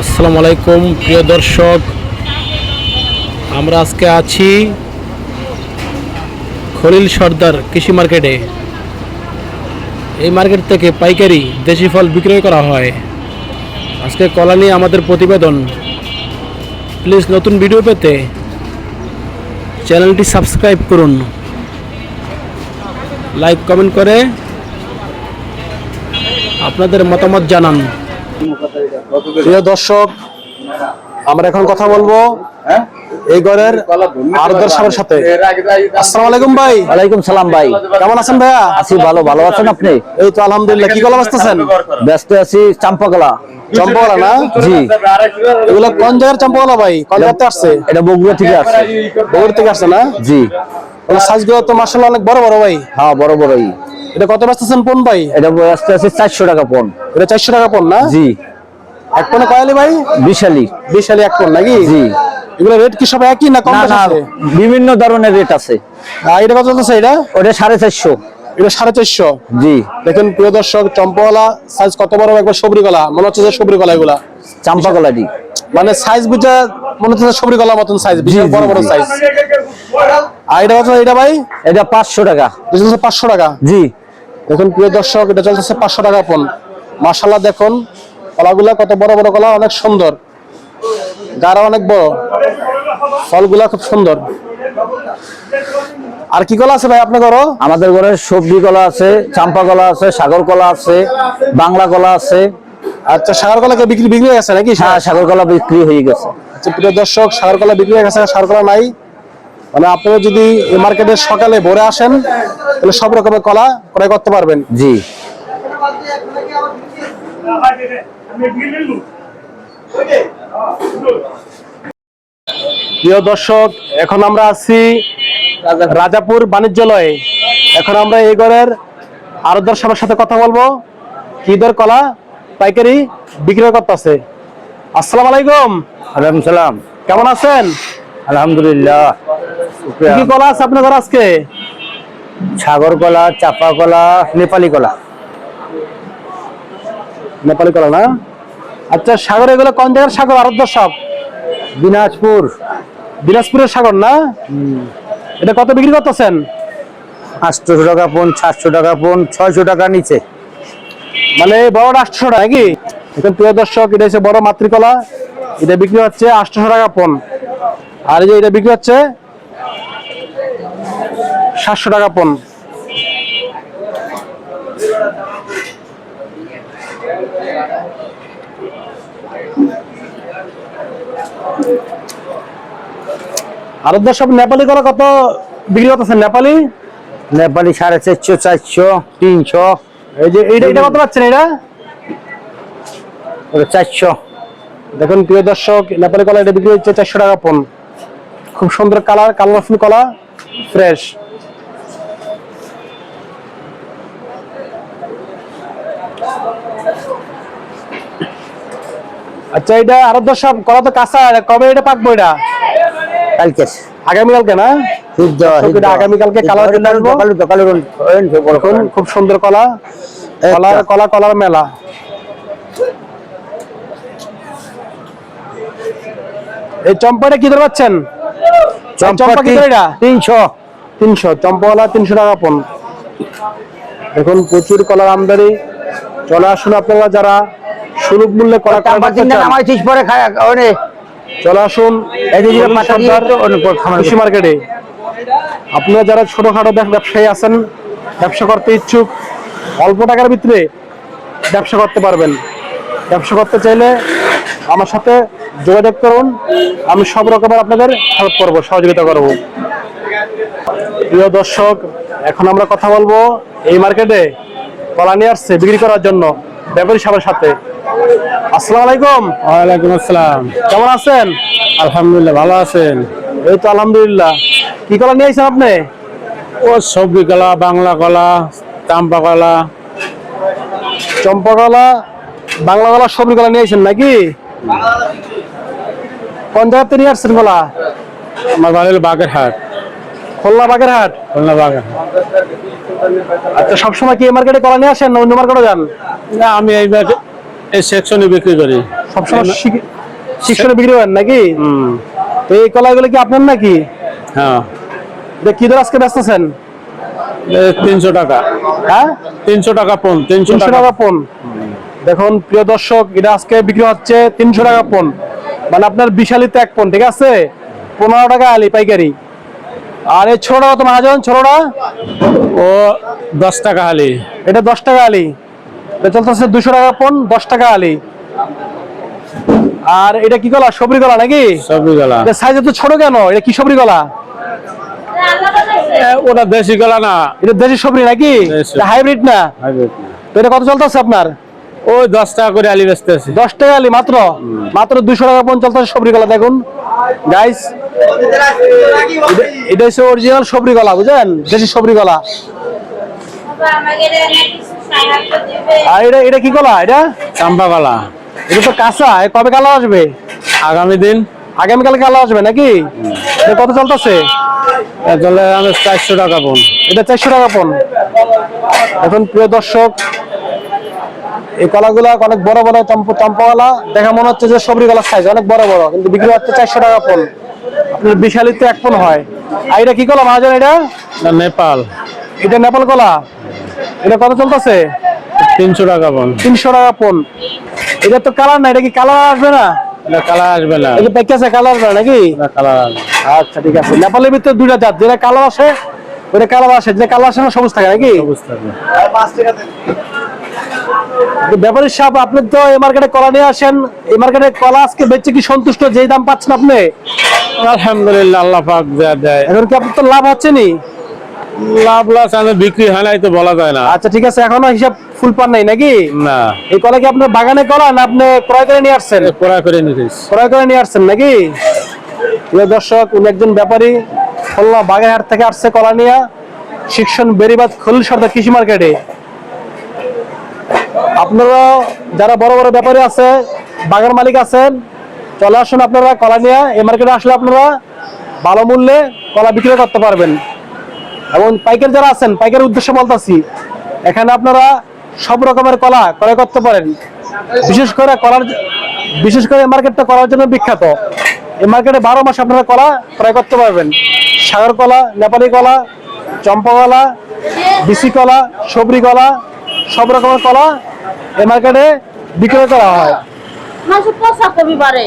আসসালামু আলাইকুম, প্রিয় দর্শক। আমরা আজকে আছি খলিল সর্দার কৃষি মার্কেটে। এই মার্কেট থেকে পাইকারি দেশি ফল বিক্রয় করা হয়। আজকে কলা নিয়ে আমাদের প্রতিবেদন। প্লিজ নতুন ভিডিও পেতে চ্যানেলটি সাবস্ক্রাইব করুন। লাইক, কমেন্ট করে আপনাদের মতামত জানান। প্রিয় দর্শক আমরা এখন কথা বলব এই ঘরের আরদার সাহেবের সাথে। আসসালামু আলাইকুম ভাই। ওয়ালাইকুম সালাম ভাই। কেমন আছেন ভাইয়া? আছি ভালো ভালো আছেন আপনি? এই তো আলহামদুলিল্লাহ। কি কলা বাঁচতেছেন ব্যস্ত আছি চাম্পাকলা চম্পাওয়ালা না? জি। এগুলো কোন জায়গার চম্পাওয়ালা ভাই? কোন জায়গাতে আসছে? এটা বগুড়া থেকে আসছে। বগুড়া থেকে আসছে না? জি। সাইজগুলো তো মার্শাল্লাহ অনেক বড় বড় ভাই। হ্যাঁ বড় বড়ই। এটা কত বাঁচতেছেন কোন ভাই? এটা ব্যস্ত আছে চারশো টাকা পন এটা চারশো টাকা পড় না? জি। এক পনে কয়ালি ভাই? বিশালি। বিশালি এক পণ নাকি? জি। এগুলো রেট কি সব একই না কম না আছে? বিভিন্ন ধরনের রেট আছে। আর এটা কত চলতেছে এটা? ওটা সাড়ে চারশো। এটা সাড়ে চারশো। জি। দেখেন প্রিয় দর্শক চম্পাওয়ালা সাইজ কত বড়? একবার সবরি কলা মনে হচ্ছে যে সবরি কলা এগুলা চাম্পাকলাটি মানে সাইজ বুঝা মনে হচ্ছে সবরি কলা মতন সাইজ বিশাল বড় বড় সাইজ আর এটা কত এটা ভাই? এটা পাঁচশো টাকা। পাঁচশো টাকা। জি। দেখুন প্রিয় দর্শক এটা চলতেছে পাঁচশো টাকা পণ। মাসাল্লাহ দেখুন কলাগুলা কত বড় বড় কলা অনেক সুন্দর। গাড়া অনেক বড়। ফলগুলা খুব সুন্দর। আর কি কলা আছে ভাই আপনার ঘরও আমাদের ঘরে সবজি কলা আছে চাম্পা কলা আছে সাগর কলা আছে বাংলা কলা আছে। আচ্ছা সাগর কলা বিক্রি বিক্রি হয়ে গেছে নাকি? হ্যাঁ সাগর কলা বিক্রি হয়ে গেছে। আচ্ছা প্রিয় দর্শক সাগর কলা বিক্রি হয়ে গেছে সাগর কলা নাই। মানে আপনারা যদি এই মার্কেটে সকালে ভোরে আসেন তাহলে সব রকমের কলা ক্রয় করতে পারবেন। জি। প্রিয় দর্শক এখন আমরা আছি রাজাপুর বাণিজ্যালয়ে। এখন আমরা এই ঘরের আরদার সবার সাথে কথা বলব। কি দর কলা? পাইকারি বিক্রি করতেছে। আসসালামু আলাইকুম। আলাইকুম সালাম। কেমন আছেন? আলহামদুলিল্লাহ। কি কি কলা আছে আপনার ঘরে আজকে? সাগর কলা চাপা কলা নেপালি কলা। নেপালি কলা না? আচ্ছা সাগর এগুলো কোন জায়গার সাগর? আরদার সব? দিনাজপুর। দিনাজপুরের সাগর না? এটা কত বিক্রি করতেছেন? আটশো টাকা পন সাতশো টাকা পন ছয়শো টাকা নিচে। মানে বড় আটশো টাকা নাকি? এখন প্রিয় দর্শক এটা হচ্ছে বড় মাতৃকলা। এটা বিক্রি হচ্ছে আটশো টাকা পন। আর এই যে এটা বিক্রি হচ্ছে সাতশো টাকা পন। আর সব নেপালি কলা কত বিক্রি করতেছেন? নেপালি? নেপালি সাড়ে চারশো চারশো তিনশো। এই যে এইটা এটা কত পাচ্ছেন এটা চারশো। দেখুন প্রিয় দর্শক নেপালি কলা এটা বিক্রি হচ্ছে চারশো টাকা পন। খুব সুন্দর কালার কালারফুল কলা ফ্রেশ আচ্ছা এটা আরও দর্শক কলা তো কাঁচা কবে এটা পাকবো এটা? কালকে। আগামীকালকে না? আগামীকালকে কালার। খুব সুন্দর কলা। কলা কলা কলার মেলা। এই চম্পাটা কি ধরে পাচ্ছেন? চম্পা কি তিনশো। তিনশো চম্পাওয়ালা তিনশো টাকা পন। দেখুন প্রচুর কলার আমদানি। চলে আসুন আপনারা যারা সুলভ মূল্যে কলা পরে চলে আসুন কৃষি মার্কেটে। আপনারা যারা ছোটখাটো ব্যবসায়ী আছেন ব্যবসা করতে ইচ্ছুক অল্প টাকার ভিতরে ব্যবসা করতে পারবেন। ব্যবসা করতে চাইলে আমার সাথে যোগাযোগ করুন আমি সব রকমের আপনাদের হেল্প করব সহযোগিতা করব। প্রিয় দর্শক এখন আমরা কথা বলব এই মার্কেটে কলা নিয়ে আসছে বিক্রি করার জন্য ব্যাপারী সাহেবের সাথে। আসসালামু আলাইকুম। ওয়ালাইকুম আসসালাম। কেমন আছেন? আলহামদুলিল্লাহ ভালো আছেন? এই তো আলহামদুলিল্লাহ। কি কলা নিয়ে আসছেন আপনি? ও সবজি কলা বাংলা কলা চাম্পা কলা। চম্পা কলা বাংলা কলা সবজি কলা নিয়ে আসছেন নাকি? কোন জায়গা থেকে নিয়ে আসছেন কলা? আমার বাড়ি হলো বাগেরহাট। খুলনা বাগেরহাট? খুলনা বাগেরহাট। আচ্ছা সবসময় কি এই মার্কেটে কলা নিয়ে আসেন না অন্য মার্কেটে যান? না আমি এই এই সেকশনে বিক্রি করি। সবসময় শিক্ষণে বিক্রি করেন নাকি? হুম। তো এই কলাগুলো কি আপনার নাকি? হ্যাঁ। কি দর আজকে ব্যস্ত আছেন তিনশো টাকা। হ্যাঁ? তিনশো টাকা পন তিনশো টাকা পন। দেখুন প্রিয় দর্শক এটা আজকে বিক্রি হচ্ছে তিনশো টাকা পন। মানে আপনার বিশালিতে এক পন ঠিক আছে? পনেরো টাকা আলি পাইকারি। আর এই ছোটটা কত মহাজন ছোটটা ও দশ টাকা হালি। এটা দশ টাকা আলি চলতেছে দুশো টাকা পন দশ টাকা আলি আর এটা কি কলা সবরি কলা নাকি? গলা। সাইজ এত ছোট কেন? এটা কি সবরি কলা ওটা দেশি গলা না। এটা দেশি সবরি নাকি? হাইব্রিড না? তো এটা কত চলতেছে আপনার? ওই দশ টাকা করে আলি বেচতে আছে দশ টাকা আলি মাত্র? মাত্র দুশো টাকা পন চলতেছে সবরি কলা দেখুন। গাইস এটা হচ্ছে অরিজিনাল সবরি কলা বুঝলেন? দেশি সবরি কলা আর এটা এটা কি কলা এটা? চাম্পা গলা। এটা তো কাঁচা কবে আসবে? আগামী দিন। আগামীকাল কালার আসবে নাকি? কত চলতেছে? তাহলে আমি চারশো টাকা পন এটা চারশো টাকা পন এখন প্রিয় দর্শক এই কলাগুলা অনেক বড় বড় চম্প চম্পাওয়ালা দেখা মনে হচ্ছে যে সবরি কলার সাইজ অনেক বড় বড় কিন্তু বিক্রি হচ্ছে চারশো টাকা আপনার বিশালিতে এক পন হয়। আর এটা কি কলা মহাজন এটা? নেপাল। এটা নেপাল কলা? এটা কত চলতেছে? তিনশো টাকা পন তিনশো টাকা পন এটা তো কালার না এটা কি কালার আসবে না? কালার আসবে না। এটা প্যাকেজে কালার আসবে নাকি? কালার আচ্ছা ঠিক আছে। নেপালের ভিতরে দুইটা জাত যেটা কালার আসে ওটা কালার আসে। যে কালার আসে না সবুজ থাকে নাকি? বুঝতে হবে ব্যাপারী সাহেব আপনি তো এই মার্কেটে কলা নিয়ে আসেন। এই মার্কেটে কলা আজকে বেচে কি সন্তুষ্ট? যেই দাম পাচ্ছেন আপনি? আলহামদুলিল্লাহ আল্লাহ পাক যা দেয়। এখন কি আপনার তো লাভ হচ্ছে নি? লাভ লস আমাদের বিক্রি হয় নাই তো বলা যায় না। আচ্ছা ঠিক আছে এখনও হিসাব ফুল পান নাই নাকি? না। এই কলা কি আপনার বাগানে কলা না আপনি ক্রয় করে নিয়ে আসছেন? কড়া করে নিতেছি ক্রয় করে নিয়ে আসছেন নাকি? প্রিয় দর্শক উনি একজন ব্যাপারী। খুলনা বাগেরহাট থেকে আসছে কলা নিয়ে। শিক্ষণ বেরিবাদ খলিল সর্দার কৃষি মার্কেটে। আপনারা যারা বড় বড় ব্যাপারী আছে বাগান মালিক আছেন চলে আসুন আপনারা, কলা নিয়ে এই মার্কেটে আসলে আপনারা ভালো মূল্যে কলা বিক্রি করতে পারবেন। এবং পাইকার যারা আছেন পাইকারের উদ্দেশ্যে বলতেছি, এখানে আপনারা সব রকমের কলা ক্রয় করতে পারেন। বিশেষ করে কলার, বিশেষ করে এই মার্কেটটা করার জন্য বিখ্যাত। এই মার্কেটে বারো মাস আপনারা কলা ক্রয় করতে পারবেন। সাগর কলা, নেপালি কলা, চম্পা কলা, বিসি কলা, সবরি কলা, সব রকমের কলা এই মার্কেটে বিক্রয় করা হয়। মাসে পোষা কবি বারে